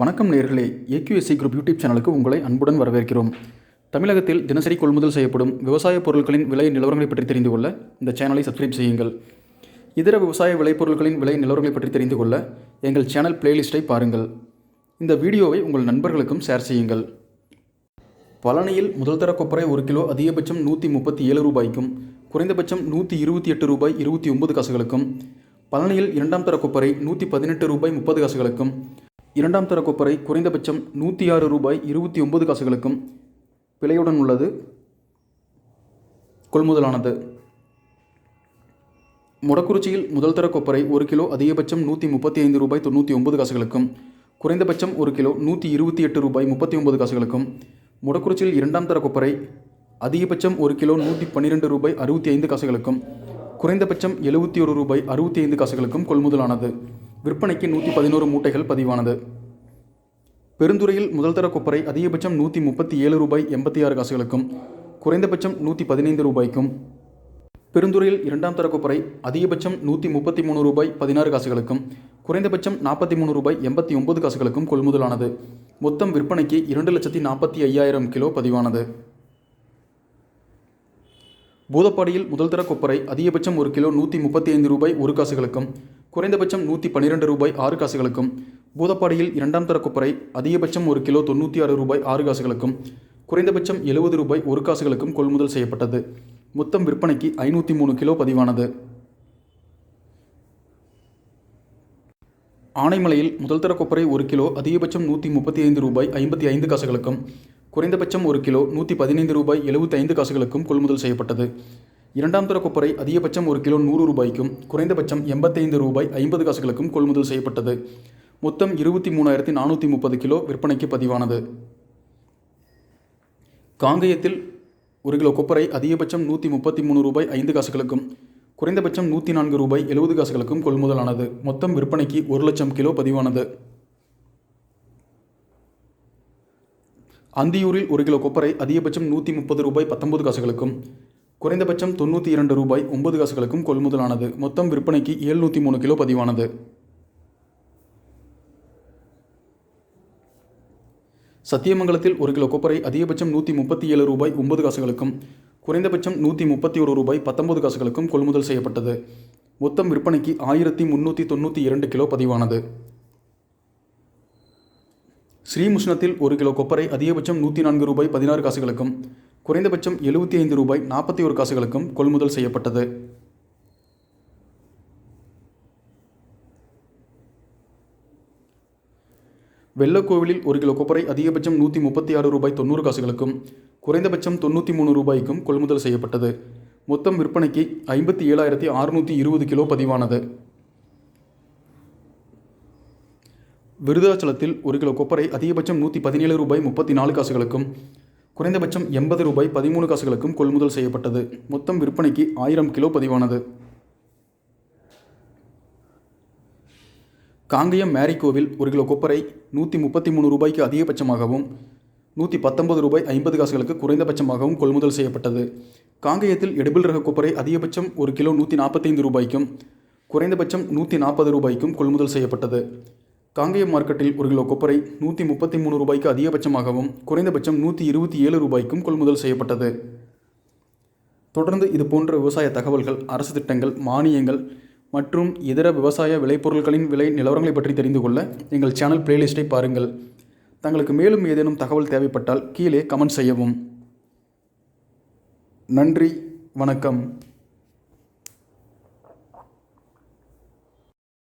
வணக்கம் நேர்களே. AQSC group YouTube சேனலுக்கு உங்களை அன்புடன் வரவேற்கிறோம். தமிழகத்தில் தினசரி கொள்முதல் செய்யப்படும் விவசாய பொருட்களின் விலை நிலவரங்களை பற்றி தெரிந்து கொள்ள இந்த சேனலை சப்ஸ்கிரைப் செய்யுங்கள். இதர விவசாய விளைபொருட்களின் விலை நிலவரங்களை பற்றி தெரிந்து கொள்ள எங்கள் சேனல் பிளேலிஸ்ட்டை பாருங்கள். இந்த வீடியோவை உங்கள் நண்பர்களுக்கும் ஷேர் செய்யுங்கள். பழனியில் முதல் தர கொப்பரை ஒரு கிலோ அதிகபட்சம் நூற்றி முப்பத்தி ஏழு ரூபாய்க்கும் குறைந்தபட்சம் நூற்றி இருபத்தி எட்டு ரூபாய் இருபத்தி ஒன்பது காசுகளுக்கும் பழனியில் இரண்டாம் தர கொப்பரை நூற்றி பதினெட்டு ரூபாய் முப்பது காசுகளுக்கும் இரண்டாம் தர கொப்பரை குறைந்தபட்சம் நூற்றி ஆறு ரூபாய் இருபத்தி ஒன்பது காசுகளுக்கும் விலையுடன் உள்ளது. கொள்முதலானது. மொடக்குறிச்சியில் முதல் தர கொப்பரை ஒரு கிலோ அதிகபட்சம் நூற்றி முப்பத்தி ஐந்து ரூபாய் தொண்ணூற்றி ஒன்பது காசுகளுக்கும் குறைந்தபட்சம் ஒரு கிலோ நூற்றி இருபத்தி எட்டு ரூபாய் முப்பத்தி ஒன்பது காசுகளுக்கும் மொடக்குறிச்சியில் இரண்டாம் தர கொப்பரை அதிகபட்சம் ஒரு கிலோ நூற்றி பன்னிரெண்டு ரூபாய் அறுபத்தி ஐந்து காசுகளுக்கும் குறைந்தபட்சம் எழுபத்தி ஒரு ரூபாய் அறுபத்தி ஐந்து காசுகளுக்கும் கொள்முதலானது. விற்பனைக்கு நூற்றி பதினோரு மூட்டைகள் பதிவானது. பெருந்துறையில் முதல்தர கொப்பரை அதிகபட்சம் நூற்றி முப்பத்தி ஏழு ரூபாய் எண்பத்தி ஆறு காசுகளுக்கும் குறைந்தபட்சம் நூற்றி பதினைந்து ரூபாய்க்கும். பெருந்துறையில் இரண்டாம் தர கொப்பரை அதிகபட்சம் நூற்றி முப்பத்தி மூணு ரூபாய் பதினாறு காசுகளுக்கும் குறைந்தபட்சம் நாற்பத்தி மூணு ரூபாய் எண்பத்தி ஒன்பது காசுகளுக்கும் கொள்முதலானது. மொத்தம் விற்பனைக்கு இரண்டு லட்சத்தி நாற்பத்தி ஐயாயிரம் கிலோ பதிவானது. பூதப்பாடியில் முதல்தர கொப்பரை அதிகபட்சம் ஒரு கிலோ நூற்றி முப்பத்தி ஐந்து ரூபாய் ஒரு காசுகளுக்கும் குறைந்தபட்சம் நூற்றி பன்னிரெண்டு ரூபாய் ஆறு காசுகளுக்கும் பூதப்பாடியில் இரண்டாம் தர கொப்பரை அதிகபட்சம் ஒரு கிலோ தொண்ணூற்றி ஆறு ரூபாய் ஆறு காசுகளுக்கும் குறைந்தபட்சம் எழுபது ரூபாய் ஒரு காசுகளுக்கும் கொள்முதல் செய்யப்பட்டது. மொத்தம் விற்பனைக்கு ஐநூற்றி மூணு கிலோ பதிவானது. ஆனைமலையில் முதல் தர கொப்பரை ஒரு கிலோ அதிகபட்சம் நூற்றி முப்பத்தி ஐந்து ரூபாய் ஐம்பத்தி ஐந்து காசுகளுக்கும் குறைந்தபட்சம் ஒரு கிலோ நூற்றி பதினைந்து ரூபாய் எழுபத்தி ஐந்து காசுகளுக்கும் கொள்முதல் செய்யப்பட்டது. இரண்டாம் தர கொப்பரை அதிகபட்சம் ஒரு கிலோ நூறு ரூபாய்க்கும் குறைந்தபட்சம் எண்பத்தைந்து ரூபாய் ஐம்பது காசுகளுக்கும் கொள்முதல் செய்யப்பட்டது. மொத்தம் இருபத்தி மூணாயிரத்தி நானூற்றி முப்பது கிலோ விற்பனைக்கு பதிவானது. காங்கயத்தில் ஒரு கிலோ கொப்பரை அதிகபட்சம் நூற்றி முப்பத்தி மூணு ரூபாய் ஐந்து காசுகளுக்கும் குறைந்தபட்சம் நூற்றி நான்கு ரூபாய் எழுபது காசுகளுக்கும் கொள்முதலானது. மொத்தம் விற்பனைக்கு ஒரு லட்சம் கிலோ பதிவானது. அந்தியூரில் ஒரு கிலோ கொப்பரை அதிகபட்சம் நூற்றி முப்பது ரூபாய் பத்தொன்பது காசுகளுக்கும் குறைந்தபட்சம் தொண்ணூற்றி இரண்டு ரூபாய் ஒன்பது காசுகளுக்கும் கொள்முதலானது. மொத்தம் விற்பனைக்கு ஏழ்நூற்றி மூணு கிலோ பதிவானது. சத்தியமங்கலத்தில் ஒரு கிலோ கொப்பரை அதிகபட்சம் நூற்றி முப்பத்தி ஏழு ரூபாய் ஒன்பது காசுகளுக்கும் குறைந்தபட்சம் நூற்றி முப்பத்தி ஒரு ரூபாய் பத்தொன்பது காசுகளுக்கும் கொள்முதல் செய்யப்பட்டது. மொத்தம் விற்பனைக்கு ஆயிரத்தி முந்நூற்றி தொண்ணூற்றி இரண்டு கிலோ பதிவானது. ஸ்ரீமுஷ்ணத்தில் ஒரு கிலோ கொப்பரை அதிகபட்சம் நூற்றி நான்கு ரூபாய் பதினாறு காசுகளுக்கும் குறைந்தபட்சம் எழுபத்தி ஐந்து ரூபாய் நாற்பத்தி ஒரு காசுகளுக்கும் கொள்முதல் செய்யப்பட்டது. வெள்ளக்கோவிலில் ஒரு கிலோ கொப்பரை அதிகபட்சம் நூற்றி முப்பத்தி ஆறு ரூபாய் தொண்ணூறு காசுகளுக்கும் குறைந்தபட்சம் தொண்ணூற்றி மூணு ரூபாய்க்கும் கொள்முதல் செய்யப்பட்டது. மொத்தம் விற்பனைக்கு ஐம்பத்தி ஏழாயிரத்தி அறுநூற்றி இருபது கிலோ பதிவானது. விருதாச்சலத்தில் ஒரு கிலோ கொப்பரை அதிகபட்சம் நூற்றி பதினேழு ரூபாய் முப்பத்தி நாலு காசுகளுக்கும் குறைந்தபட்சம் எண்பது ரூபாய் பதிமூணு காசுகளுக்கும் கொள்முதல் செய்யப்பட்டது. மொத்தம் விற்பனைக்கு ஆயிரம் கிலோ பதிவானது. காங்கயம் மேரிகோவில் ஒரு கிலோ கொப்பரை நூற்றி முப்பத்தி மூணு ரூபாய்க்கு அதிகபட்சமாகவும் நூற்றி பத்தொன்பது ரூபாய் ஐம்பது காசுகளுக்கு குறைந்தபட்சமாகவும் கொள்முதல் செய்யப்பட்டது. காங்கயத்தில் எடுபில் ரக கொப்பரை அதிகபட்சம் ஒரு கிலோ நூற்றி நாற்பத்தைந்து ரூபாய்க்கும் குறைந்தபட்சம் நூற்றி நாற்பது ரூபாய்க்கும் கொள்முதல் செய்யப்பட்டது. காங்கேயம் மார்க்கெட்டில் ஒரு கிலோ கொப்பரை நூற்றி முப்பத்தி மூணு ரூபாய்க்கு அதிகபட்சமாகவும் குறைந்தபட்சம் நூற்றி இருபத்தி ஏழு ரூபாய்க்கும் கொள்முதல் செய்யப்பட்டது. தொடர்ந்து இது போன்ற விவசாய தகவல்கள் அரசு திட்டங்கள் மானியங்கள் மற்றும் இதர விவசாய விளைபொருட்களின் விலை நிலவரங்களை பற்றி தெரிந்து கொள்ள எங்கள் சேனல் பிளேலிஸ்ட்டை பாருங்கள். தங்களுக்கு மேலும் ஏதேனும் தகவல் தேவைப்பட்டால் கீழே கமெண்ட் செய்யவும். நன்றி வணக்கம்.